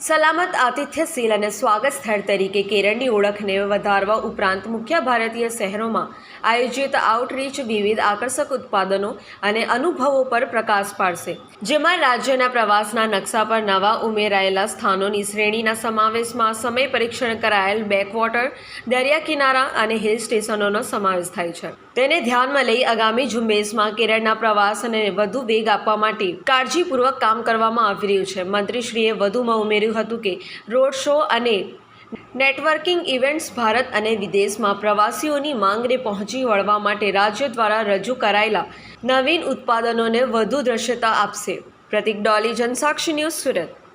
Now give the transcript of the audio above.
સલામત આતિથ્ય સીલ અને સ્વાગત સ્થળ તરીકે કેરળની ઓળખને વધારવા ઉપરાંત મુખ્ય ભારતીય શહેરોમાં આયોજિત આઉટરીચ વિવિધ આકર્ષક ઉત્પાદનો અને અનુભવો પર પ્રકાશ પાડશે. જેમાં રાજ્યના પ્રવાસના નકશા પર નવા ઉમેરાયેલા સ્થાનોની શ્રેણીના સમાવેશમાં સમય પરીક્ષણ કરાયેલ બેકવોટર દરિયા કિનારા અને હિલ સ્ટેશનોનો સમાવેશ થાય છે. તેને ધ્યાનમાં લઈ આગામી ઝુંબેશમાં કેરળના પ્રવાસને વધુ વેગ આપવા માટે કાળજીપૂર્વક કામ કરવામાં આવી રહ્યું છે. મંત્રીશ્રીએ વધુમાં ઉમેર્યું હતું કે રોડ શો અને નેટવર્કિંગ ઇવેન્ટ્સ ભારત અને વિદેશમાં પ્રવાસીઓની માંગને પહોંચી વળવા માટે રાજ્ય દ્વારા રજૂ કરાયેલા નવીન ઉત્પાદનોને વધુ દ્રશ્યતા આપશે. પ્રતિક ડોલી જનસાક્ષી ન્યૂઝ સુરત.